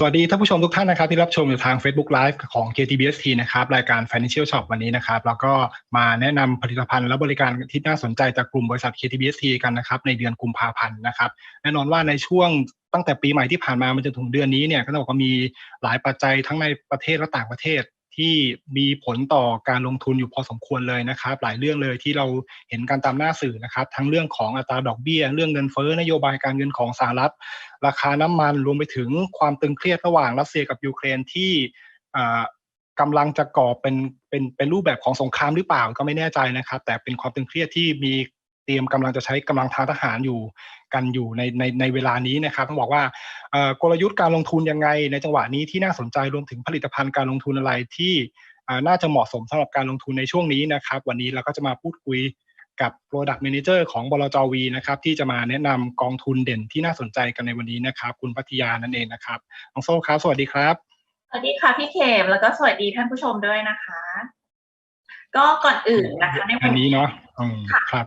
สวัสดีท่านผู้ชมทุกท่านนะครับที่รับชมอยู่ทาง Facebook Live ของ KTBST นะครับรายการ Financial Shop วันนี้นะครับแล้วก็มาแนะนำผลิตภัณฑ์และบริการที่น่าสนใจจากกลุ่มบริษัท KTBST กันนะครับในเดือนกุมภาพันธ์นะครับแน่นอนว่าในช่วงตั้งแต่ปีใหม่ที่ผ่านมามันจนถึงเดือนนี้เนี่ยก็ต้องบอกว่ามีหลายปัจจัยทั้งในประเทศและต่างประเทศ ที่มีผลต่อการลงทุนอยู่พอสมควรเลยนะครับ หลายเรื่องเลยที่เราเห็นการตามหน้าสื่อนะครับ ทั้งเรื่องของอัตราดอกเบี้ย เรื่องเงินเฟ้อนโยบายการเงินของสหรัฐ ราคาน้ำมันรวมไปถึงความตึงเครียดระหว่างรัสเซียกับยูเครนที่กำลังจะก่อเป็นเป็นเป็นรูปแบบของสงครามหรือเปล่าก็ไม่แน่ใจนะครับ แต่เป็นความตึงเครียดที่มี เตรียมกำลังจะใช้กำลังทางทหารอยู่กันอยู่ในในในเวลานี้นะครับต้องบอกว่ากลยุทธ์การลงทุนยังไง ในจังหวะนี้ที่น่าสนใจรวมถึงผลิตภัณฑ์การลงทุนอะไรที่น่าจะเหมาะสมสำหรับการลงทุนในช่วงนี้นะครับ วันนี้เราก็จะมาพูดคุยกับ Product Manager ของบลจวีนะครับที่จะมาแนะนำกองทุนเด่นที่น่าสนใจกันในวันนี้นะครับ คุณพัทยานั่นเองนะครับน้องโซ่ครับสวัสดีครับสวัสดีค่ะพี่เขมแล้วก็สวัสดีท่านผู้ชมด้วยนะคะ ก็ก่อนอื่นนะคะในวันนี้เนาะครับ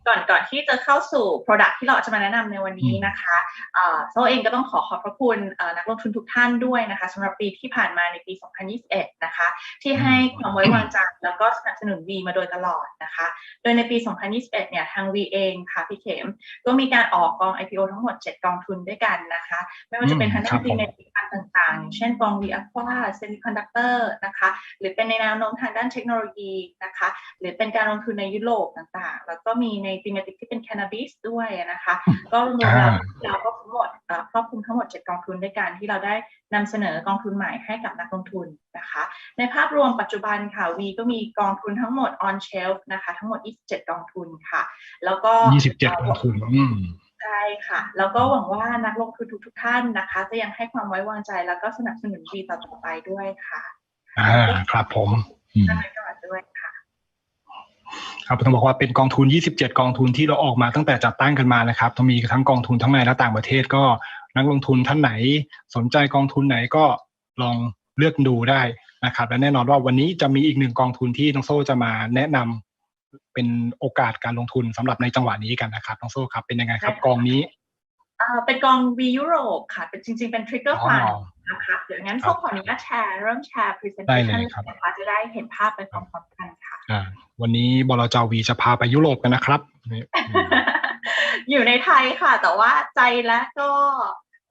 ก่อนก่อนที่จะเข้าสู่ Product ที่เราจะมาแนะนำในวันนี้นะคะโซเองก็ต้องขอขอบพระคุณนักลงทุนทุกท่านด้วยนะคะสำหรับปีที่ผ่านมาในปี 2021 นะคะ ที่ให้ความไว้วางใจแล้วก็สนับสนุน V มาโดยตลอดนะคะ โดยในปี 2021 เนี่ยทาง V เองค่ะพี่เข็ม ก็มีการออกกอง IPO ทั้งหมด 7 กองทุนด้วยกันนะคะ ไม่ว่าจะเป็นทางด้านในผลิตภัณฑ์ต่างๆ เช่นกอง V Aqua Semiconductor นะคะหรือเป็นในแนวโน้มทางด้านเทคโนโลยีนะคะหรือเป็นการลงทุนในยุโรปต่างๆ แล้วก็มีในธีมติกที่เป็นแคนาบิสด้วยนะคะ ก็รวมแล้วเราก็ทั้งหมดครอบคลุมทั้งหมด 7 กองทุนด้วยกันที่เราได้นำเสนอกองทุนใหม่ให้กับนักลงทุนนะคะ ในภาพรวมปัจจุบันค่ะวีก็มีกองทุนทั้งหมด on shelf นะคะ ทั้งหมด 27 กองทุนค่ะ แล้วก็ 27 กองทุนใช่ค่ะ แล้วก็หวังว่านักลงทุนทุกๆท่านนะคะ จะยังให้ความไว้วางใจแล้วก็สนับสนุนวีต่อไปด้วยค่ะ อ่าครับผมท่านไปก่อนด้วย ค่ะครับต้องบอกว่าเป็นกองทุน 27 กองทุนที่เราออกมาตั้งแต่จัดตั้งกันมานะครับต้องมีทั้งกองทุนทั้งในและต่างประเทศก็นักลงทุนท่านไหน สนใจกองทุนไหนก็ลองเลือกดูได้นะครับ และแน่นอนว่าวันนี้จะมีอีกหนึ่งกองทุนที่น้องโซ่จะมาแนะนำเป็นโอกาสการลงทุนสำหรับในจังหวะนี้กันนะครับน้องโซ่ครับเป็นยังไงครับกองนี้เป็นกองวียุโรปค่ะ เป็นจริง ๆ เป็นทริกเกอร์ฟันนะคะเดี๋ยวงั้นโซ่ขออนุญาตแชร์เริ่มแชร์ presentation นะคะจะได้เห็นภาพไปพร้อมๆกัน ค่ะวันนี้บลจวีจะพาไปยุโรปกันนะครับ อยู่ในไทยค่ะ แต่ว่าใจและก็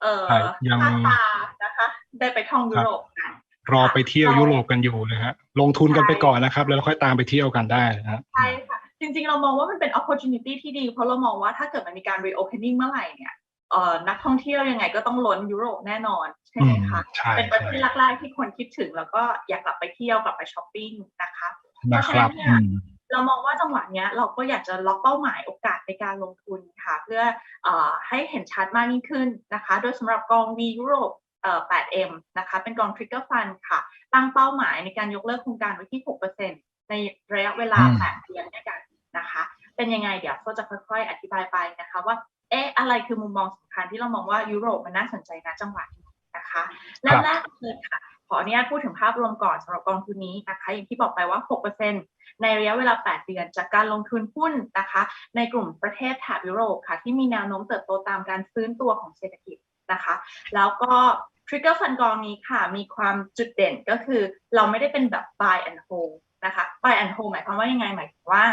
เออยังตานะคะ ได้ไปท่องยุโรปกันรอไปเที่ยวยุโรปกันอยู่นะฮะ ลงทุนกันไปก่อนนะครับ แล้วค่อยตามไปเที่ยวกันได้นะใช่ค่ะ จริงๆ เรามองว่ามันเป็น opportunity ที่ดี เพราะเรามองว่าถ้าเกิดมันมีการ reopening เมื่อไหร่เนี่ยเอ่อนักท่องเที่ยวยังไงก็ต้องล้นยุโรปแน่นอนใช่ไหมคะ เป็นประเทศแรกๆที่คนคิดถึงแล้วก็อยากกลับไปเที่ยวกลับไปช้อปปิ้งนะคะ เพราะฉะนั้นเนี่ยเรามองว่าจังหวะนี้เราก็อยากจะล็อกเป้าหมายโอกาสในการลงทุนค่ะ เพื่ออให้เห็นชัดมากยิ่งขึ้นนะคะ โดยสำหรับกอง V ยุโรป 8M นะคะ เป็นกอง Trigger Fund ค่ะ ตั้งเป้าหมายในการยกเลิกโครงการไว้ที่ 6%ในระยะเวลา 8 เดือนด้วยกันนะคะ เป็นยังไงเดี๋ยวก็จะค่อยๆ อธิบายไปนะคะว่า เอ๊ะ อะไรคือมุมมองสำคัญที่เรามองว่ายุโรปมันน่าสนใจนะจังหวะนี้นะคะแรกเลยค่ะข ออนุญาตพูดถึงภาพรวมก่อนสำหรับกองทุนนี้นะคะอย่างที่บอกไปว่า 6%ในระยะเวลา 8 เดือน จากการลงทุนหุ้นนะคะ ในกลุ่มประเทศแถบยุโรปค่ะ ที่มีแนวโน้มเติบโตตามการฟื้นตัวของเศรษฐกิจนะคะ แล้วก็ Trigger Fund กองนี้ค่ะ มีความจุดเด่นก็คือเราไม่ได้เป็นแบบ buy and hold นะคะ buy and hold หมายความว่ายังไงหมายถึงว่า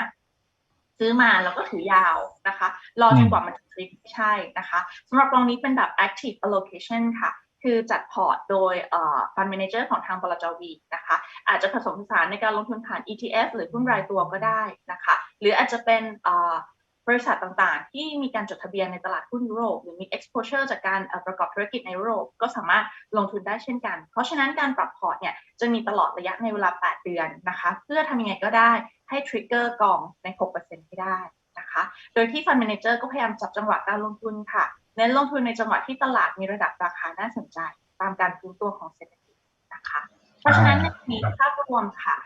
ซื้อมาแล้วก็ถือยาวนะคะ รอจนกว่ามันจะคลิกใช่นะคะสำหรับกองนี้เป็นแบบ active allocation ค่ะ คือจัดพอร์ตโดยฟันเมนเจอร์ของทางบลจวีนะคะ อาจจะผสมผสานในการลงทุนผ่าน ETF หรือหุ้นรายตัวก็ได้นะคะ หรืออาจจะเป็นบริษัทต่างๆ ที่มีการจดทะเบียนในตลาดหุ้นยุโรป หรือมี exposure จากการประกอบธุรกิจในยุโรป ก็สามารถลงทุนได้เช่นกัน เพราะฉะนั้นการปรับพอร์ตเนี่ยจะมีตลอดระยะในเวลา 8 เดือนนะคะ เพื่อทำยังไงก็ได้ให้ทริกเกอร์กองใน 6%ให้ได้นะคะ โดยที่ฟันเมนเจอร์ก็พยายามจับจังหวะการลงทุนค่ะ เน้นลงทุนในจังหวะที่ตลาดมีระดับราคาน่าสนใจ ตามการฟื้นตัวของเศรษฐกิจนะคะ เพราะฉะนั้นในนี้ภาพรวมค่ะ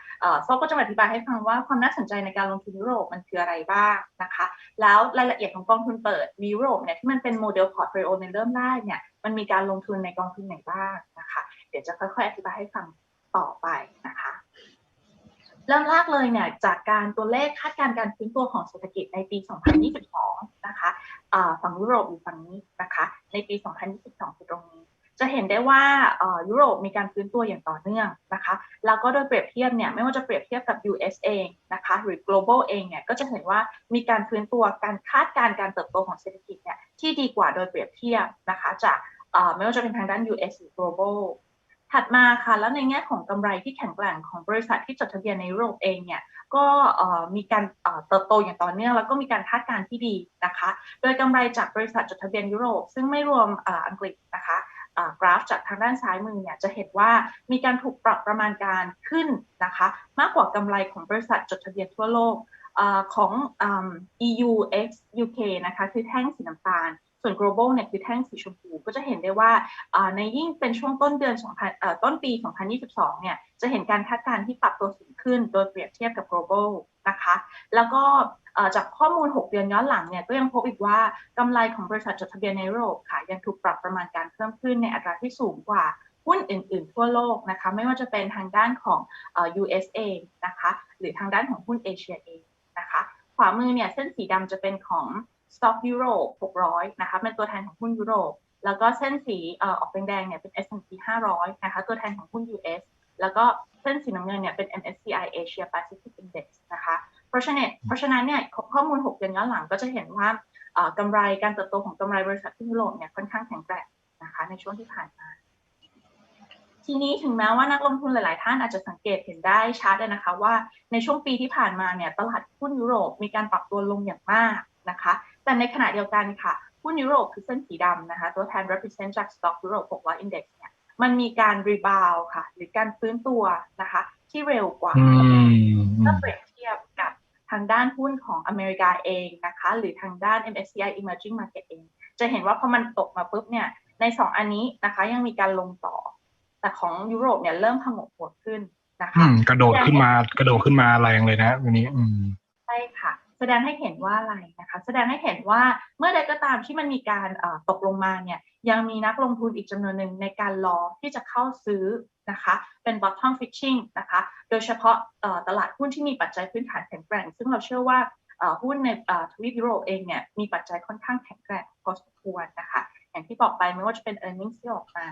โซ่ก็จะอธิบายให้ฟังว่าความน่าสนใจในการลงทุนยุโรปมันคืออะไรบ้างนะคะ แล้วรายละเอียดของกองทุนเปิดยุโรปเนี่ยที่มันเป็นโมเดลพอร์ตโฟลิโอในเริ่มแรกเนี่ยมันมีการลงทุนในกองทุนไหนบ้างนะคะ เดี๋ยวจะค่อยๆ อธิบายให้ฟังต่อไปนะคะเริ่มแรกเลยเนี่ยจากการตัวเลขคาดการณ์การฟื้นตัวของเศรษฐกิจในปี 2022นะคะ ฝั่งยุโรปอยู่ฝั่งนี้นะคะในปี 2022คือตรงนี้ จะเห็นได้ว่ายุโรปมีการฟื้นตัวอย่างต่อเนื่องนะคะแล้วก็โดยเปรียบเทียบเนี่ยไม่ว่าจะเปรียบเทียบกับ US เองนะคะหรือ global เองเนี่ยก็จะเห็นว่ามีการฟื้นตัวการคาดการณ์การเติบโตของเศรษฐกิจเนี่ยที่ดีกว่าโดยเปรียบเทียบนะคะจากไม่ว่าจะเป็นทางด้าน US หรือ global ถัดมาค่ะแล้วในแง่ของกำไรที่แข็งแกร่งของบริษัทที่จดทะเบียนในยุโรปเองเนี่ยก็มีการเติบโตอย่างต่อเนื่องแล้วก็มีการคาดการณ์ที่ดีนะคะ โดยกำไรจากบริษัทจดทะเบียนยุโรป ซึ่งไม่รวมอังกฤษนะคะกราฟจากทางด้านซ้ายมือเนี่ยจะเห็นว่ามีการถูกปรับประมาณการขึ้นนะคะ มากกว่ากำไรของบริษัทจดทะเบียนทั่วโลกของ EU X UK นะคะคือแท่งสีน้ำตาล ส่วน global เนี่ยคือแท่งสีชมพูก็จะเห็นได้ว่าในยิ่งเป็นช่วงต้นเดือน2000ต้นปี 2022 เนี่ยจะเห็นการคาดการณ์ที่ปรับตัวสูงขึ้น โดยเปรียบเทียบกับ global นะคะ แล้วก็จากข้อมูล 6 เดือนย้อนหลังเนี่ยก็ยังพบอีกว่ากำไรของบริษัทจดทะเบียนในยุโรปค่ะยังถูกปรับประมาณการเพิ่มขึ้นในอัตราที่สูงกว่าหุ้นอื่น ๆ ทั่วโลกนะคะไม่ว่าจะเป็นทางด้านของ US เองนะคะหรือทางด้านของหุ้นเอเชียเองนะคะขวามือเนี่ยเส้นสีดำจะเป็นของ Stock Europe 600นะคะเป็นตัวแทนของหุ้นยุโรป แล้วก็เส้นสีออกแดงๆเนี่ยเป็น S&P 500นะคะตัวแทนของหุ้น US แล้วก็เส้นสีน้ำเงินเนี่ยเป็น MSCI Asia Pacific Index นะคะเพราะฉะนั้นเพราะฉะนั้นเนี่ยข้อมูล 6 เดือนย้อนหลังก็จะเห็นว่ากำไรการเติบโตของกำไรบริษัทที่ยุโรปเนี่ยค่อนข้างแข็งแกร่งนะคะในช่วงที่ผ่านมาทีนี้ถึงแม้ว่านักลงทุนหลาย ๆ ท่านอาจจะสังเกตเห็นได้ชัดเลยนะคะว่าในช่วงปีที่ผ่านมาเนี่ยตลาดหุ้นยุโรปมีการปรับตัวลงอย่างมาก นะคะ แต่ในขณะเดียวกันค่ะหุ้นยุโรปคือเส้นสีดำนะคะ ตัวแทน represent จาก stock ยุโรป600 index เนี่ยมันมีการรีบาวค่ะ หรือการฟื้นตัวนะคะ ที่เร็วกว่าถ้าเปรียบเทียบกับทางด้านหุ้นของอเมริกาเองนะคะ หรือทางด้าน MSCI Emerging Market เอง จะเห็นว่าพอมันตกมาปุ๊บเนี่ยในสองอันนี้นะคะยังมีการลงต่อ แต่ของยุโรปเนี่ยเริ่มพงกหัวขึ้นนะคะกระโดดขึ้นมากระโดดขึ้นมาแรงเลยนะวันนี้อืมใช่ค่ะแส ดงให้เห็นว่าอะไรนะคะแสดงให้เห็นว่าเมื่อใดก็ตามที่มันมีการตกลงมาเนี่ยยังมีนักลงทุนอีกจำนวนหนึ่งในการรอที่จะเข้าซื้อนะคะเป็น bottom fishing นะคะโดยเฉพาะตลาดหุ้นที่มีปัจจัยพื้นฐานแข็งแกร่ง ซึ่งเราเชื่อว่าหุ้นในทวีปยุโรปเองเนี่ยมีปัจจัยค่อนข้างแข็งแกร่งพอสมควรนะคะอย่างที่บอกไปไม่ว่าจะเป็น e a r n i n g ที่ออกมา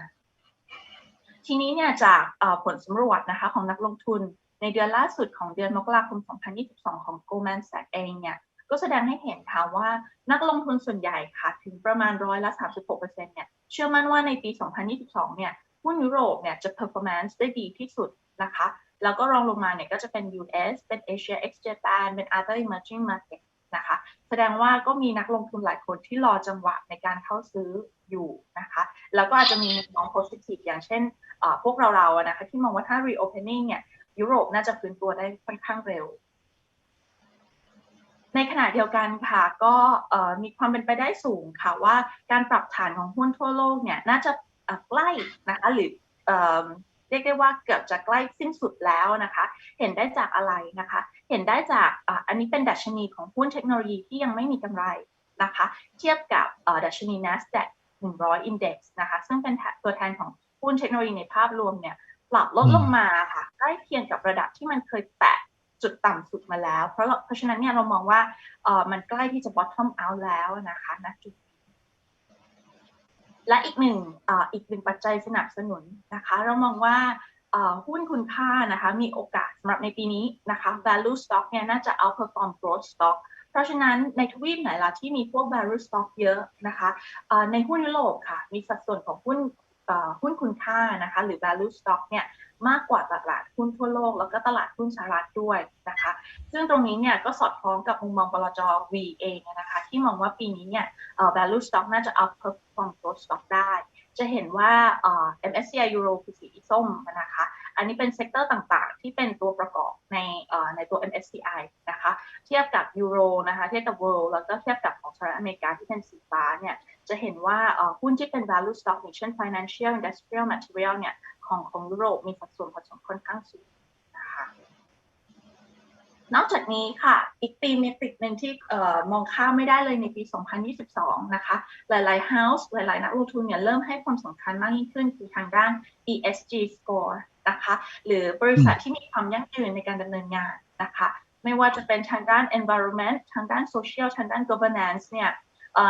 ทีนี้เนี่ยจากผลสำรวจนะคะของนักลงทุน ในเดือนล่าสุดของเดือนมกราคม 2022 ของ Goldman Sachs เองเนี่ยก็แสดงให้เห็นค่ะว่านักลงทุนส่วนใหญ่ค่ะถึงประมาณร้อยละ36%เนี่ยเชื่อมั่นว่าในปี 2022 เนี่ยหุ้นยุโรปเนี่ยจะ performance ได้ดีที่สุดนะคะ แล้วก็รองลงมาเนี่ยก็จะเป็น US เป็น Asia ex Japan เป็น other emerging market นะคะ แสดงว่าก็มีนักลงทุนหลายคนที่รอจังหวะในการเข้าซื้ออยู่นะคะ แล้วก็อาจจะมีมอง positive อย่างเช่นพวกเราๆนะคะที่มองว่าถ้า reopening เนี่ย ยุโรปน่าจะฟื้นตัวได้ค่อนข้างเร็ว ในขณะเดียวกันค่ะก็มีความเป็นไปได้สูงค่ะว่าการปรับฐานของหุ้นทั่วโลกเนี่ยน่าจะใกล้นะคะหรือเรียกได้ว่าเกือบจะใกล้สิ้นสุดแล้วนะคะ เห็นได้จากอะไรนะคะ เห็นได้จากอันนี้เป็นดัชนีของหุ้นเทคโนโลยีที่ยังไม่มีกำไรนะคะ เทียบกับดัชนี NASDAQ 100 Index นะคะ ซึ่งเป็นตัวแทนของหุ้นเทคโนโลยีในภาพรวมเนี่ย ปรับลดลงมาค่ะใกล้เคียงกับระดับที่มันเคยแตะจุดต่ำสุดมาแล้ว เพราะเพราะฉะนั้นเนี่ยเรามองว่าเออมันใกล้ที่จะ bottom out แล้วนะคะณจุดและอีกหนึ่งออีกหนึ่งปัจจัยสนับสนุนนะคะ เรามองว่าหุ้นคุณค่านะคะมีโอกาสสำหรับในปีนี้นะคะ value stock เนี่ยน่าจะ outperform growth stock เพราะฉะนั้นในทวีปไหนล่ะที่มีพวก value stock เยอะนะคะในหุ้นยุโรปค่ะ มีสัดส่วนของหุ้น หุ้นคุณค่านะคะ หรือ value stock เนี่ยมากกว่าตลาดหุ้นทั่วโลก แล้วก็ตลาดหุ้นสหรัฐด้วยนะคะ ซึ่งตรงนี้เนี่ยก็สอดคล้องกับมุมมองบลจ V เองนะคะ ที่มองว่าปีนี้เนี่ย value stock น่าจะ outperform growth stock ได้ จะเห็นว่า MSCI Euro คือสีส้มนะคะ อันนี้เป็นเซกเตอร์ต่างๆ ที่เป็นตัวประกอบในในตัว MSCI นะคะ เทียบกับยูโรนะคะ เทียบกับ World แล้วก็เทียบกับของสหรัฐอเมริกาที่เป็นสีฟ้าเนี่ย จะเห็นว่าหุ้นที่เป็น value stock อย่างเช่น financial industrial material เนี่ยของของยุโรปมีสัดส่วนผสมค่อนข้างสูงนะคะนอกจากนี้ค่ะ อีกตีมเมตริกหนึ่งที่มองข้ามไม่ได้เลยในปี 2022 นะคะ หลายๆ house หลาย ๆ นักลงทุนเนี่ยเริ่มให้ความสำคัญมากยิ่งขึ้นคือทางด้าน ESG score นะคะ หรือบริษัทที่มีความยั่งยืนในการดำเนินงานนะคะ ไม่ว่าจะเป็นทางด้าน environment ทางด้าน social ทางด้าน governance เนี่ย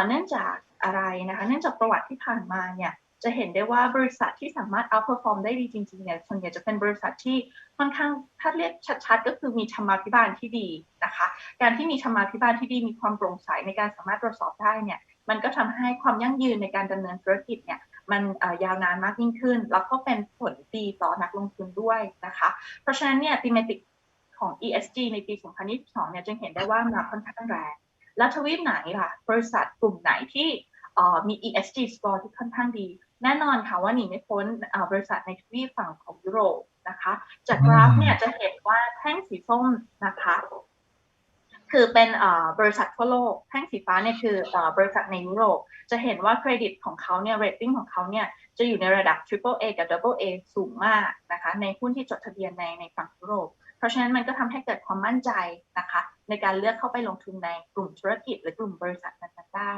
เนื่องจากอะไรนะคะเนื่องจากประวัติที่ผ่านมาเนี่ยจะเห็นได้ว่าบริษัทที่สามารถ outperform ได้ดีจริงๆเนี่ยส่วนใหญ่จะเป็นบริษัทที่ค่อนข้างถ้าเรียกชัดๆ ก็คือมีธรรมาภิบาลที่ดีนะคะ การที่มีธรรมาภิบาลที่ดีมีความโปร่งใสในการสามารถตรวจสอบได้เนี่ยมันก็ทำให้ความยั่งยืนในการดำเนินธุรกิจเนี่ยมันยาวนานมากยิ่งขึ้น แล้วก็เป็นผลดีต่อนักลงทุนด้วยนะคะ เพราะฉะนั้นเนี่ย thematic ของ ESG ในปี 2022 เนี่ยจึงเห็นได้ว่ามาค่อนข้างแรง แล้วทวีปไหนล่ะ บริษัทกลุ่มไหนที่มี ESG score ที่ค่อนข้างดี แน่นอนค่ะว่าหนีไม่พ้นบริษัทในทวีปฝั่งของยุโรปนะคะ จากกราฟเนี่ยจะเห็นว่าแท่งสีส้มนะคะ คือเป็นบริษัททั่วโลก แท่งสีฟ้าเนี่ยคือบริษัทในยุโรป จะเห็นว่าเครดิตของเขาเนี่ยเรตติ้งของเขาเนี่ยจะอยู่ในระดับ Triple A กับ Double A สูงมากนะคะ ในหุ้นที่จดทะเบียนในในฝั่งยุโรป เพราะฉะนั้นมันก็ทำให้เกิดความมั่นใจนะคะ ในการเลือกเข้าไปลงทุนในกลุ่มธุรกิจหรือกลุ่มบริษัทนั้นๆได้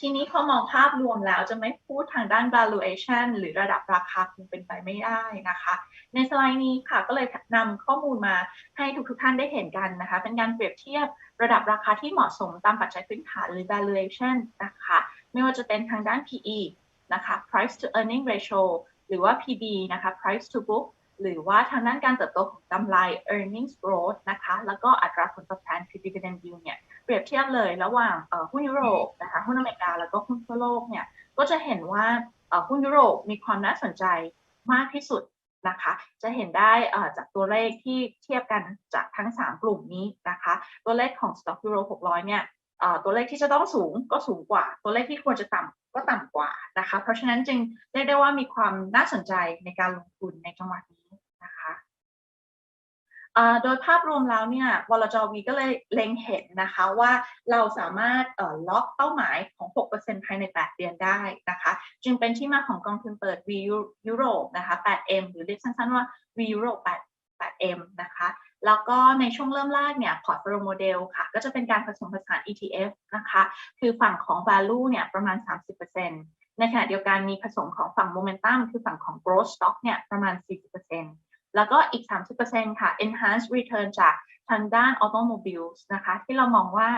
ทีนี้พอมองภาพรวมแล้วจะไม่พูดทางด้าน valuation หรือระดับราคาคงเป็นไปไม่ได้นะคะ ในสไลด์นี้ค่ะก็เลยนำข้อมูลมาให้ทุกทุกท่านได้เห็นกันนะคะ เป็นการเปรียบเทียบระดับราคาที่เหมาะสมตามปัจจัยพื้นฐานหรือ valuation นะคะ ไม่ว่าจะเป็นทางด้าน PE นะคะ price to earning ratio หรือว่า PB นะคะ price to book หรือว่าทางด้านการเติบโตของกำไร earnings growth นะคะ แล้วก็อัตราผลตอบแทนคือ dividend yield เนี่ย เปรียบเทียบเลยระหว่างหุ้นยุโรปนะคะ หุ้นอเมริกา แล้วก็หุ้นทั่วโลกเนี่ย ก็จะเห็นว่าหุ้นยุโรปมีความน่าสนใจมากที่สุดนะคะ จะเห็นได้จากตัวเลขที่เทียบกันจากทั้ง 3 กลุ่มนี้นะคะ ตัวเลขของ Stock Euro 600 เนี่ยตัวเลขที่จะต้องสูงก็สูงกว่า ตัวเลขที่ควรจะต่ำก็ต่ำกว่านะคะ เพราะฉะนั้นจึงเรียกได้ว่ามีความน่าสนใจในการลงทุนในจังหวะนี้ โดยภาพรวมแล้วเนี่ยวลจวีก็เลยเล็งเห็นนะคะว่าเราสามารถล็อกเป้าหมายของ 6%ภายใน 8 เดือนได้นะคะ จึงเป็นที่มาของกองทุนเปิด V ยุโรปนะคะ 8M หรือเรียกสั้นๆว่า V ยุโรป8 8M นะคะ แล้วก็ในช่วงเริ่มแรกเนี่ย portfolio model ค่ะ ก็จะเป็นการผสมผสาน ETF นะคะ คือฝั่งของ value เนี่ยประมาณ 30%ในขณะเดียวกันมีผสมของฝั่ง momentum คือฝั่งของ growth stock เนี่ยประมาณ 40% แล้วก็อีก 30%ค่ะ enhanced return จากทางด้าน automobiles นะคะที่เรามองว่า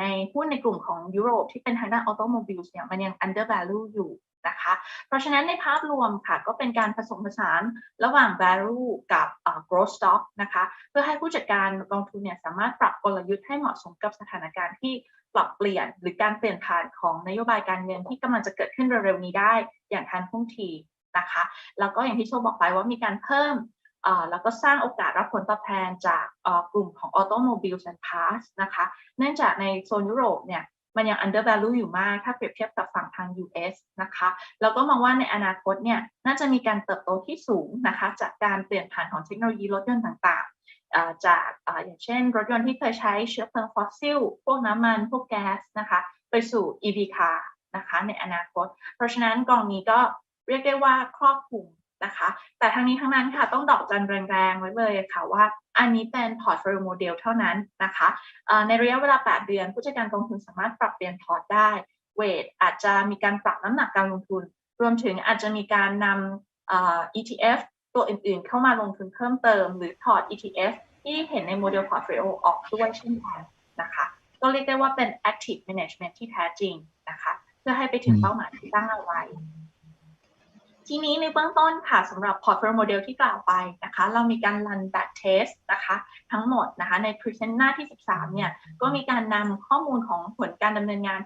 ในหุ้นในกลุ่มของยุโรปที่เป็นทางด้าน automobiles เนี่ยมันยัง under value อยู่นะคะ เพราะฉะนั้นในภาพรวมค่ะ ก็เป็นการผสมผสานระหว่าง value กับ growth stock นะคะ เพื่อให้ผู้จัดการกองทุนเนี่ยสามารถปรับกลยุทธ์ให้เหมาะสมกับสถานการณ์ที่ปรับเปลี่ยน หรือการเปลี่ยนผ่านของนโยบายการเงินที่กำลังจะเกิดขึ้นเร็วๆนี้ได้อย่างทันท่วงทีนะคะ แล้วก็อย่างที่โชว์บอกไปว่ามีการเพิ่ม แล้วก็สร้างโอกาสรับผลตอบแทนจากกลุ่มของ Automobiles and Parts นะคะเนื่องจากในโซนยุโรปเนี่ยมันยัง under value อยู่มาก ถ้าเปรียบเทียบกับฝั่งทาง US นะคะแล้วก็มองว่าในอนาคตเนี่ยน่าจะมีการเติบโตที่สูงนะคะจากการเปลี่ยนผ่านของเทคโนโลยีรถยนต์ต่างๆ จากออย่างเช่น รถยนต์ที่เคยใช้เชื้อเพลิงฟอสซิล พวกน้ำมัน พวกแก๊สนะคะไปสู่ EV car นะคะในอนาคต เพราะฉะนั้นกองนี้ก็เรียกได้ว่าครอบคลุม นะคะ แต่ทั้งนี้ทั้งนั้นค่ะต้องดอกจันแรงๆไว้เลยค่ะว่าอันนี้เป็นพอร์ตโฟลิโอโมเดลเท่านั้นนะคะในระยะเวลา 8 เดือน ผู้จัดการกองทุนสามารถปรับเปลี่ยนพอร์ตได้ เวทอาจจะมีการปรับน้ำหนักการลงทุน รวมถึงอาจจะมีการนำ ETF ตัวอื่นๆ เข้ามาลงทุนเพิ่มเติม หรือถอด ETF ที่เห็นในโมเดลพอร์ตโฟลิโอออกด้วยเช่นกันนะคะก็เรียกได้ว่าเป็น active management ที่แท้จริงนะคะ เพื่อให้ไปถึงเป้าหมายที่ตั้งเอาไว้ ทีนี้ในเบื้องต้นค่ะสำหรับ portfolio model ที่กล่าวไปนะคะ เรามีการ run back test นะคะ ทั้งหมดนะคะ ใน present หน้าที่ 13 เนี่ย ก็มีการนำข้อมูลของผลการดำเนินงาน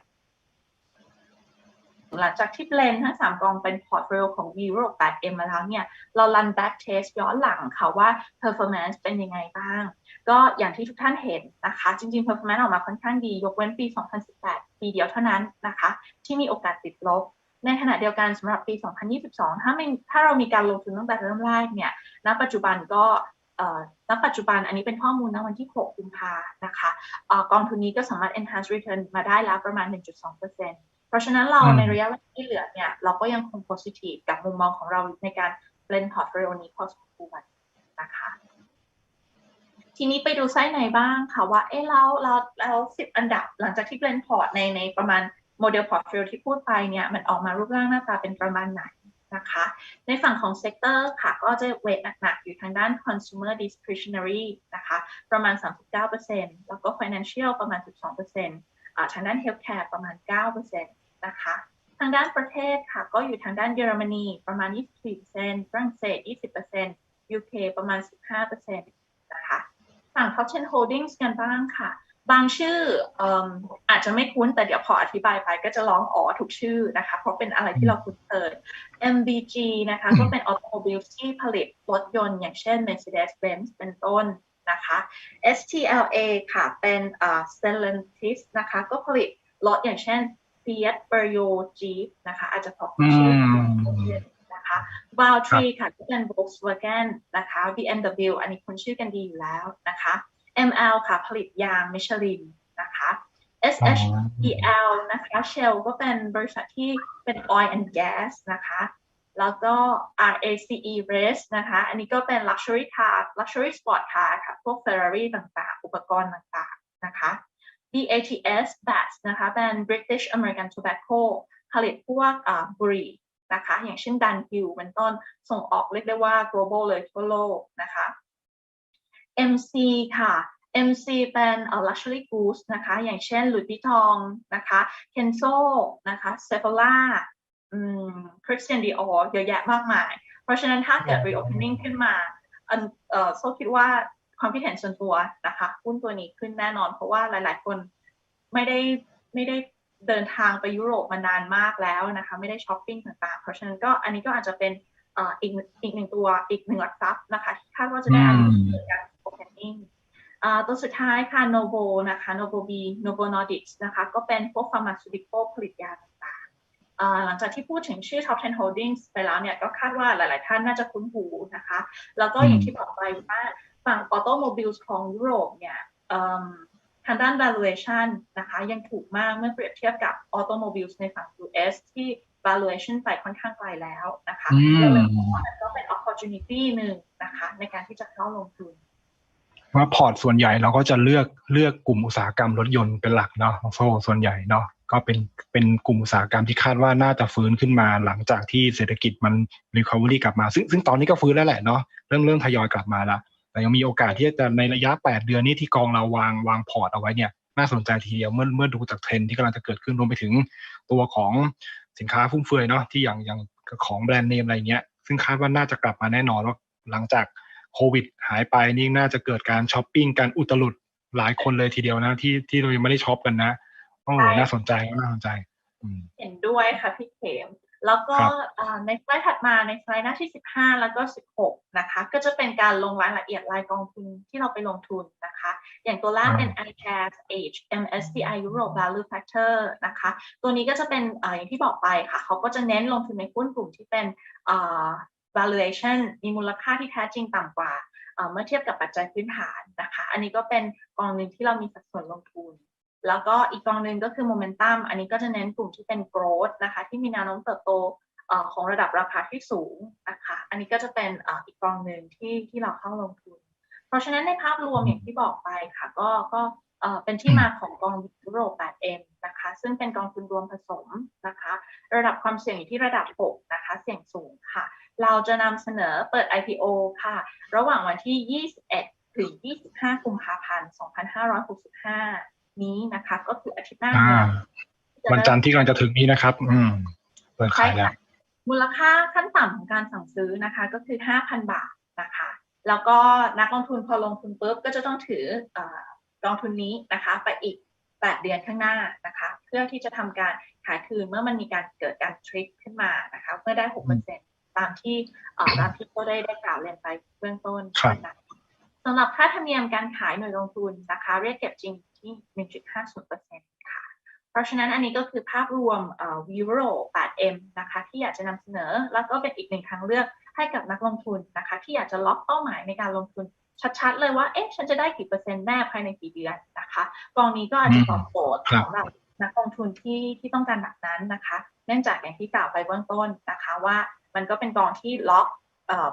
หลังจากที่เบลนทั้ง 3 กองเป็นพอร์ตโฟลิโอของ v โร 8M มาแล้วเนี่ย เรา run back test ย้อนหลังค่ะว่า performance เป็นยังไงบ้าง ก็อย่างที่ทุกท่านเห็นนะคะ จริงๆ performance ออกมาค่อนข้างดี ยกเว้นปี 2018 ปีเดียวเท่านั้นนะคะ ที่มีโอกาสติดลบ ในขณะเดียวกันสำหรับปี 2022 ถ้าไม่ถ้าเรามีการลงทุนตั้งแต่เริ่มแรกเนี่ย ณ ปัจจุบันก็ณปัจจุบันอันนี้เป็นข้อมูลณวันที่ 6 กุมภานะคะกองทุนนี้ก็สามารถ enhance return มาได้แล้วประมาณ 1.2%เพราะฉะนั้นเราในระยะเวลาที่เหลือเนี่ย เราก็ยังคง positive กับมุมมองของเราในการ blend portfolio นี้พอสมควรนะคะทีนี้ไปดูไส้ไหนบ้างค่ะว่า เอ๊ะเราเราเราสิบอันดับหลังจากที่ blend port ในในประมาณ โมเดลพอร์ตโฟลิโอที่พูดไปเนี่ยมันออกมารูปร่างหน้าตาเป็นประมาณไหนนะคะในฝั่งของเซกเตอร์ค่ะก็จะเวทหนักๆอยู่ทางด้าน consumer discretionary นะคะประมาณ 39%แล้วก็ financial ประมาณ 12%ทางด้านเฮลท์แคร์ประมาณ 9%นะคะทางด้านประเทศค่ะก็อยู่ทางด้านเยอรมนีประมาณ 24%ฝรั่งเศส 20% UK ประมาณ 15%นะคะฝั่ง Top 10 Holdings กันบ้างค่ะ บางชื่ออาจจะไม่คุ้นแต่เดี๋ยวพออธิบายไปก็จะร้องอ๋อถูกชื่อนะคะ เพราะเป็นอะไรที่เราคุ้นเคย MBG นะคะก็เป็น automobile ที่ผลิตรถยนต์อย่างเช่น Mercedes-Benz เป็นต้นนะคะ STLA ค่ะเป็น Stellantis นะคะก็ผลิตรถอย่างเช่น Fiat Brio Jeep นะคะอาจจะพอชื่อนะคะ v a l t r e ค่ะที่เป็น Volkswagen นะคะ BMW อันนี้คุณชื่อกันดีอยู่แล้วนะคะ ML ค่ะ ผลิตยางมิชลินนะคะ SHEL นะคะ Shell ก็เป็นบริษัทที่เป็น oil and gas นะคะ แล้วก็ RACE Race นะคะ อันนี้ก็เป็น luxury car luxury sport car ค่ะ พวก Ferrari ต่างๆ อุปกรณ์ต่างๆ นะคะ BATS BAT นะคะเป็น British American Tobacco ผลิตพวกบุหรี่นะคะ อย่างเช่นดันฮิวเป็นต้นส่งออกเรียกได้ว่า global เลยทั่วโลกนะคะ MC ค่ะ MC เป็น luxury goods นะคะ อย่างเช่น Louis Vuitton นะคะ Kenzo นะคะ Sephora อืม Christian Dior เยอะแยะมากมาย เพราะฉะนั้นถ้าเกิด reopening ขึ้นมาอันเอ่อโซคิดว่าความคิดเห็นส่วนตัวนะคะหุ้นตัวนี้ขึ้นแน่นอน เพราะว่าหลาย ๆ คนไม่ได้ไม่ได้เดินทางไปยุโรปมานานมากแล้วนะคะ ไม่ได้ช้อปปิ้งต่างๆ เพราะฉะนั้นก็อันนี้ก็อาจจะเป็นอีกอีกหนึ่งตัวอีกหนึ่งหลักทรัพย์นะคะที่คาดว่าจะได้อันนี้การ opening ตัวสุดท้ายค่ะ Novo นะคะ Novo B Novo Nordics นะคะ ก็เป็นพวก pharmaceutical ผลิตยาต่างๆหลังจากที่พูดถึงชื่อ Top 10 Holdings ไปแล้วเนี่ย ก็คาดว่าหลาย ๆ ท่านน่าจะคุ้นหูนะคะ แล้วก็อย่างที่บอกไปว่าฝั่ง automobiles ของยุโรปเนี่ยทางด้าน valuation นะคะยังถูกมากเมื่อเปรียบเทียบกับ automobiles ในฝั่ง US ที่ valuation ไปค่อนข้างไกลแล้วนะคะก็เลยมองว่ามันก็เป็น opportunity หนึ่งนะคะในการที่จะเข้าลงทุน ว่าพอร์ตส่วนใหญ่เราก็จะเลือกเลือกกลุ่มอุตสาหกรรมรถยนต์เป็นหลักเนาะโซ่ส่วนใหญ่เนาะก็เป็นเป็นกลุ่มอุตสาหกรรมที่คาดว่าน่าจะฟื้นขึ้นมาหลังจากที่เศรษฐกิจมันรีคอเวอรี่กลับมา ซึ่งซึ่งตอนนี้ก็ฟื้นแล้วแหละเนาะเริ่มเริ่มทยอยกลับมาล้วแต่ยังมีโอกาสที่จะในระยะ 8 เดือนนี้ที่กองเราวางวางพอร์ตเอาไว้เนี่ยน่าสนใจทีเดียวเมื่อเมื่อดูจากเทรนที่กำลังจะเกิดขึ้นรวมไปถึงตัวของสินค้าฟุ่มเฟือยเนาะที่อย่างอย่างของแบรนด์เนมอะไรเงี้ยซึ่งคาดว่าน่าจะกลับมาแน่นอนว่าหลังจาก โควิดหายไปนี่น่าจะเกิดการช้อปปิ้งการอุตลุดหลายคนเลยทีเดียวนะที่ที่เรายังไม่ได้ช็อปกันนะโอ้น่าสนใจน่าสนใจเห็นด้วยค่ะพี่เขมแล้วก็ในสไลด์ถัดมาในสไลด์หน้าที่ 15 แล้วก็ 16 นะคะ ก็จะเป็นการลงรายละเอียดรายกองทุนที่เราไปลงทุนนะคะ อย่างตัวแรกเป็น iCash H MSCI Europe Value Factor นะคะ ตัวนี้ก็จะเป็นอย่างที่บอกไปค่ะ เขาก็จะเน้นลงทุนในหุ้นกลุ่มที่เป็น valuation มีมูลค่าที่แท้จริงต่ำกว่าเมื่อเทียบกับปัจจัยพื้นฐานนะคะ อันนี้ก็เป็นกองหนึ่งที่เรามีสัดส่วนลงทุน แล้วก็อีกกองหนึ่งก็คือโมเมนตัมอันนี้ก็จะเน้นกลุ่มที่เป็น growth นะคะ ที่มีแนวโน้มเติบโตของระดับราคาที่สูงนะคะ อันนี้ก็จะเป็นอีกกองหนึ่งที่ที่เราเข้าลงทุน เพราะฉะนั้นในภาพรวมอย่างที่บอกไปค่ะ ก็ก็เป็นที่มาของกองยุโรป 8M นะคะ ซึ่งเป็นกองทุนรวมผสมนะคะ ระดับความเสี่ยงอยู่ที่ระดับ 6 นะคะ เสี่ยงสูงค่ะ เราจะนำเสนอเปิด IPO ค่ะ ระหว่างวันที่ 21 ถึง 25 กุมภาพันธ์ 2565 นี้นะคะ ก็คืออาทิตย์หน้าวันจันทร์ที่กำลังจะถึงนี้นะครับ อืมเปิดขายแล้ว มูลค่าขั้นต่ำของการสั่งซื้อนะคะ ก็คือ 5,000 บาทนะคะ แล้วก็นักลงทุนพอลงทุนปุ๊บก็จะต้องถือกองทุนนี้นะคะ ไปอีก 8 เดือนข้างหน้านะคะ เพื่อที่จะทำการขายคืนเมื่อมันมีการเกิดการทริกขึ้นมานะคะ เมื่อได้ 6% ตามที่ตามที่ก็ได้ได้กล่าวเรียนไปเบื้องต้นนะสำหรับค่าธรรมเนียมการขายหน่วยลงทุนนะคะเรียกเก็บจริงที่ 1.50%ค่ะ เพราะฉะนั้นอันนี้ก็คือภาพรวมวิวโร 8M นะคะที่อยากจะนำเสนอ แล้วก็เป็นอีกหนึ่งทางเลือกให้กับนักลงทุนนะคะที่อยากจะล็อกเป้าหมายในการลงทุนชัดๆเลยว่า เอ๊ะ ฉันจะได้กี่เปอร์เซ็นต์แน่ภายในกี่เดือนนะคะ กองนี้ก็อาจจะตอบโจทย์สำหรับนักลงทุนที่ที่ต้องการแบบนั้นนะคะ เนื่องจากอย่างที่กล่าวไปเบื้องต้นนะคะว่า มันก็เป็นกองที่ล็อก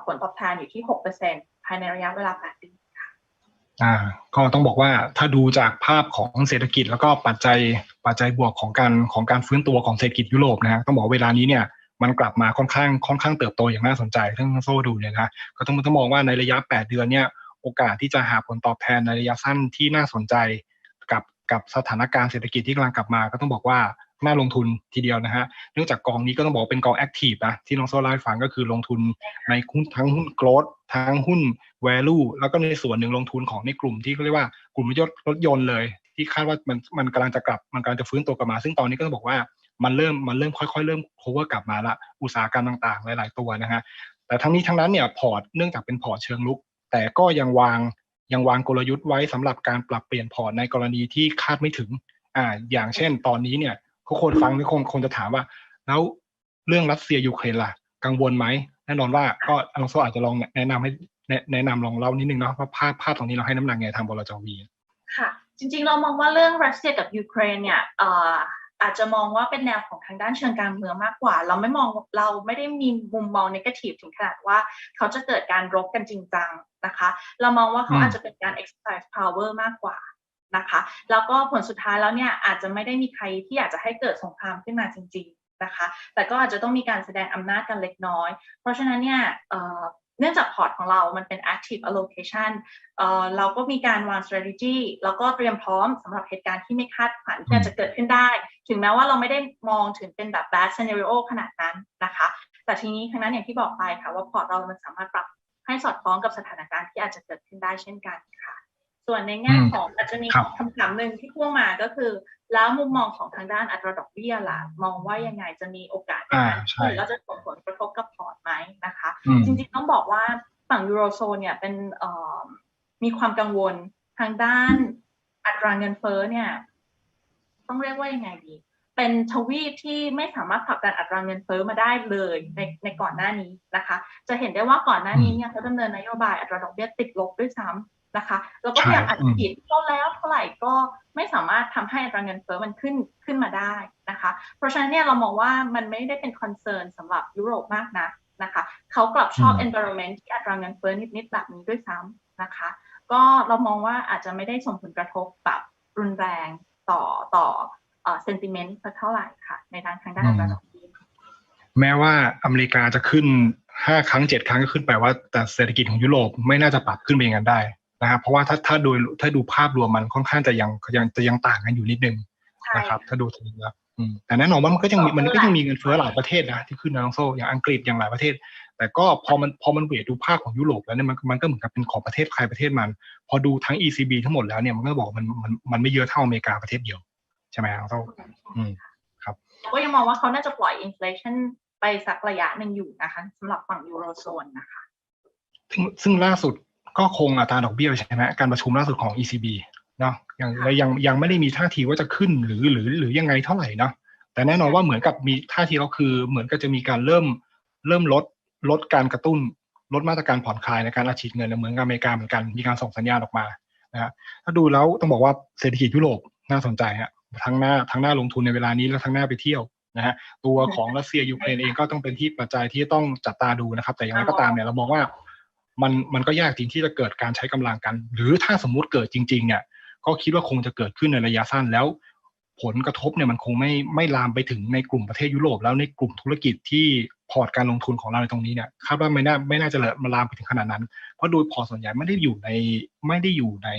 ผลตอบแทนอยู่ที่ 6%ภายในระยะเวลา 8 ปีค่ะอ่าก็ต้องบอกว่าถ้าดูจากภาพของเศรษฐกิจแล้วก็ปัจจัยปัจจัยบวกของการของการฟื้นตัวของเศรษฐกิจยุโรปนะฮะต้องบอกเวลานี้เนี่ยมันกลับมาค่อนข้างค่อนข้างเติบโตอย่างน่าสนใจทั้งโซ่ดูเนี่ยนะก็ต้องต้องมองว่าในระยะ 8 เดือนเนี่ยโอกาสที่จะหาผลตอบแทนในระยะสั้นที่น่าสนใจ กับกับสถานการณ์เศรษฐกิจที่กำลังกลับมา ก็ต้องบอกว่า น่าลงทุนทีเดียวนะฮะ เนื่องจากกองนี้ก็ต้องบอกเป็นกองแอคทีฟนะที่น้องโซ่เล่าฟังก็คือลงทุนในหุ้นทั้งหุ้นโกลด์ทั้งหุ้น value แล้วก็ในส่วนหนึ่งลงทุนของในกลุ่มที่เขาเรียกว่ากลุ่มรถรถยนต์เลย ที่คาดว่ามันมันกำลังจะกลับมันกำลังจะฟื้นตัวกลับมา ซึ่งตอนนี้ก็ต้องบอกว่ามันเริ่มมันเริ่มค่อยๆ เริ่ม cover กลับมาละอุตสาหกรรมต่างๆ หลาย ๆ ตัวนะฮะแต่ทั้งนี้ทั้งนั้นเนี่ยพอร์ตเนื่องจากเป็นพอร์ตเชิงลุก แต่ก็ยังวางยังวางกลยุทธ์ไว้สำหรับการปรับเปลี่ยนพอร์ตในกรณีที่คาดไม่ถึงอ่าอย่างเช่น ตอนนี้เนี่ย ทุกคนฟังนี่คงคงจะถามว่า แล้วเรื่องรัสเซียยูเครนล่ะ กังวลไหมแน่นอนว่าก็อังโซอาจจะลองแนะนำให้แนะนำลองเล่านิดนึงเนาะว่าภาพภาพตรงนี้เราให้น้ำหนักไงทางบลจวีค่ะ จริงๆเรามองว่าเรื่องรัสเซียกับยูเครนเนี่ยเอ่ออาจจะมองว่าเป็นแนวของทางด้านเชิงการเมืองมากกว่า เราไม่มองเราไม่ได้มีมุมมองนกาทีฟถึงขนาดว่าเขาจะเกิดการรบกันจริงจังนะคะ เรามองว่าเขาอาจจะเป็นการ exercise power มากกว่า นะคะ แล้วก็ผลสุดท้ายแล้วเนี่ยอาจจะไม่ได้มีใครที่อยากจะให้เกิดสงครามขึ้นมาจริง ๆนะคะ แต่ก็อาจจะต้องมีการแสดงอำนาจกันเล็กน้อย เพราะฉะนั้นเนี่ยเนื่องจากพอร์ตของเรามันเป็น active allocation เอ่อเราก็มีการวาง strategy แล้วก็เตรียมพร้อมสำหรับเหตุการณ์ที่ไม่คาดฝันที่อาจจะเกิดขึ้นได้ ถึงแม้ว่าเราไม่ได้มองถึงเป็นแบบ bad scenario ขนาดนั้นนะคะ แต่ทีนี้ทั้งนั้นอย่างที่บอกไปค่ะว่าพอร์ตเรามันสามารถปรับให้สอดคล้องกับสถานการณ์ที่อาจจะเกิดขึ้นได้เช่นกันค่ะ ส่วนในแง่ของอาจจะมีคำถามหนึ่งที่พ่วงมาก็คือ แล้วมุมมองของทางด้านอัตราดอกเบี้ยล่ะ มองว่ายังไงจะมีโอกาสในการที่เราจะส่งผลกระทบกับพอร์ตไหมนะคะ จริงๆต้องบอกว่าฝั่งยูโรโซนเนี่ยเป็นมีความกังวลทางด้านอัตราเงินเฟ้อเนี่ย ต้องเรียกว่ายังไงดี เป็นทวีปที่ไม่สามารถผลักดันอัตราเงินเฟ้อมาได้เลยในในก่อนหน้านี้นะคะ จะเห็นได้ว่าก่อนหน้านี้เนี่ยเขาดำเนินนโยบายอัตราดอกเบี้ยติดลบด้วยซ้ำ นะคะแล้วก็พยายามอัดฉีดเท่าแล้วเท่าไหร่ก็ไม่สามารถทำให้อัตราเงินเฟ้อมันขึ้นขึ้นมาได้นะคะ เพราะฉะนั้นเนี่ยเรามองว่ามันไม่ได้เป็นคอนเซิร์นสำหรับยุโรปมากนะนะคะเขากลับชอบ environment ที่อัตราเงินเฟ้อนิดๆแบบนี้ด้วยซ้ำนะคะ ก็เรามองว่าอาจจะไม่ได้ส่งผลกระทบแบบรุนแรงต่อต่อเอ่อ sentiment สักเท่าไหร่ค่ะ ในทางทางด้านอัตราดอกเบี้ยแม้ว่าอเมริกาจะขึ้นห้าครั้งเจ็ดครั้งก็ขึ้นไปว่า แต่เศรษฐกิจของยุโรปไม่น่าจะปรับขึ้นไปอย่างนั้นได้ นะครับเพราะว่าถ้าถ้าดูถ้าดูภาพรวมมันค่อนข้างจะยังยังจะยังต่างกันอยู่นิดนึงนะครับ ถ้าดูทีนี้แต่แน่นอนว่ามันก็ยังมีมันก็ยังมีเงินเฟ้อหลายประเทศนะที่ขึ้นนะน้องโซ่อย่างอังกฤษอย่างหลายประเทศ แต่ก็พอมันพอมันเวทดูภาคของยุโรปแล้วเนี่ยมันมันก็เหมือนกับเป็นของประเทศใครประเทศมัน พอดูทั้ง ECB ทั้งหมดแล้วเนี่ยมันก็บอกมันมันมันไม่เยอะเท่าอเมริกาประเทศเดียว ใช่ไหมน้องโซ่อืมครับก็ยังมองว่าเขาน่าจะปล่อยอินฟลชันไปสักระยะหนึ่งอยู่นะคะสำหรับฝั่งยูโรโซนนะคะซึ่งซึ่งล่าสุด ก็คงอัตราดอกเบี้ยใช่ไหมการประชุมล่าสุดของ ECB เนาะยังยังยังไม่ได้มีท่าทีว่าจะขึ้นหรือหรือหรือยังไงเท่าไหร่เนาะแต่แน่นอนว่าเหมือนกับมีท่าทีเราคือเหมือนกับจะมีการเริ่มเริ่มลดลดการกระตุ้นลดมาตรการผ่อนคลายในการอัดฉีดเงินเหมือนกับอเมริกาเหมือนกันมีการส่งสัญญาณออกมานะฮะถ้าดูแล้วต้องบอกว่าเศรษฐกิจยุโรปน่าสนใจฮะทั้งหน้าทั้งหน้าลงทุนในเวลานี้แล้วทั้งหน้าไปเที่ยวนะฮะตัวของรัสเซียยูเครนเองก็ต้องเป็นที่ปัจจัยที่ต้องจับตาดูนะครับ แต่อย่างไรก็ตามเนี่ยเรามองว่า มันมันก็ยากจริงที่จะเกิดการใช้กำลังกัน หรือถ้าสมมุติเกิดจริง ๆ เนี่ย ก็คิดว่าคงจะเกิดขึ้นในระยะสั้นแล้ว ผลกระทบเนี่ยมันคงไม่ไม่ลามไปถึงในกลุ่มประเทศยุโรป แล้วในกลุ่มธุรกิจที่พอร์ตการลงทุนของเราในตรงนี้เนี่ยคาดว่าไม่น่าไม่น่าจะมาลามไปถึงขนาดนั้น เพราะโดยพอส่วนใหญ่ไม่ได้อยู่ในไม่ได้อยู่ใน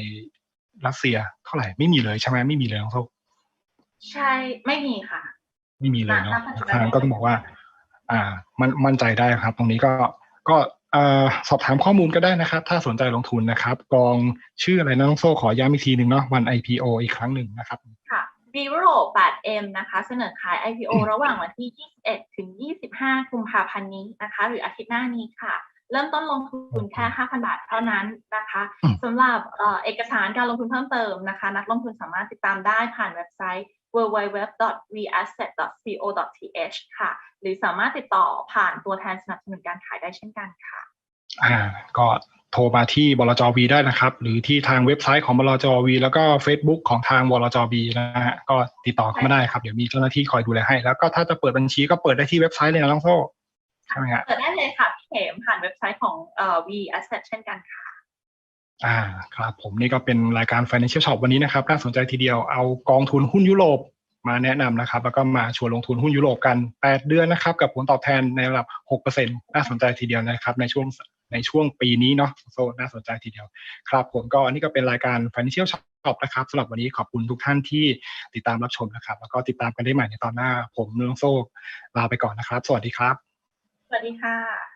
รัสเซียเท่าไหร่ไม่มีเลยใช่ไหมไม่มีเลยน้องโซใช่ไม่มีค่ะ ไม่มีเลยเนาะทางก็ต้องบอกว่า อ่า มันมั่นใจได้ครับ ตรงนี้ก็ก็ สอบถามข้อมูลก็ได้นะครับ ถ้าสนใจลงทุนนะครับกองชื่ออะไรนะน้องโซ่ขอย้ำอีกทีหนึ่งเนาะวัน IPO อีกครั้งหนึ่งนะครับค่ะ v i v o 8M นะคะ เสนอขาย IPO ระหว่างวันที่ 21 ถึง 25 กุมภาพันธ์นี้นะคะ หรืออาทิตย์หน้านี้ค่ะ เริ่มต้นลงทุนแค่ 5,000 บาทเท่านั้นนะคะสำหรับเอกสารการลงทุนเพิ่มเติมนะคะ นักลงทุนสามารถติดตามได้ผ่านเว็บไซต์ www.vasset.co.th ค่ะ หรือสามารถติดต่อผ่านตัวแทนสนับสนุนการขายได้เช่นกันค่ะ อ่า ก็โทรมาที่บลจวีได้นะครับ หรือที่ทางเว็บไซต์ของบลจวีแล้วก็ Facebook ของทางบลจวีนะฮะก็ติดต่อเข้ามาได้ครับ เดี๋ยวมีเจ้าหน้าที่คอยดูแลให้ แล้วก็ถ้าจะเปิดบัญชีก็เปิดได้ที่เว็บไซต์เลยนะน้องโซ่ใช่ไหมฮะเปิดได้เลยค่ะพี่เขมผ่านเว็บไซต์ของเอ่อ V Asset เช่นกันค่ะ อ่าครับผมนี่ก็เป็นรายการ Financial Shop วันนี้นะครับน่าสนใจทีเดียวเอากองทุนหุ้นยุโรปมาแนะนำนะครับ แล้วก็มาชวนลงทุนหุ้นยุโรปกัน 8 เดือนนะครับ กับผลตอบแทนในระดับ 6%น่าสนใจทีเดียวนะครับ ในช่วงในช่วงปีนี้เนาะโซน่าสนใจทีเดียว ครับผมก็อันนี้ก็เป็นรายการ Financial Shop นะครับสำหรับวันนี้ขอบคุณทุกท่านที่ติดตามรับชมนะครับ แล้วก็ติดตามกันได้ใหม่ในตอนหน้าผมเนืองโซลาไปก่อนนะครับ สวัสดีครับ สวัสดีค่ะ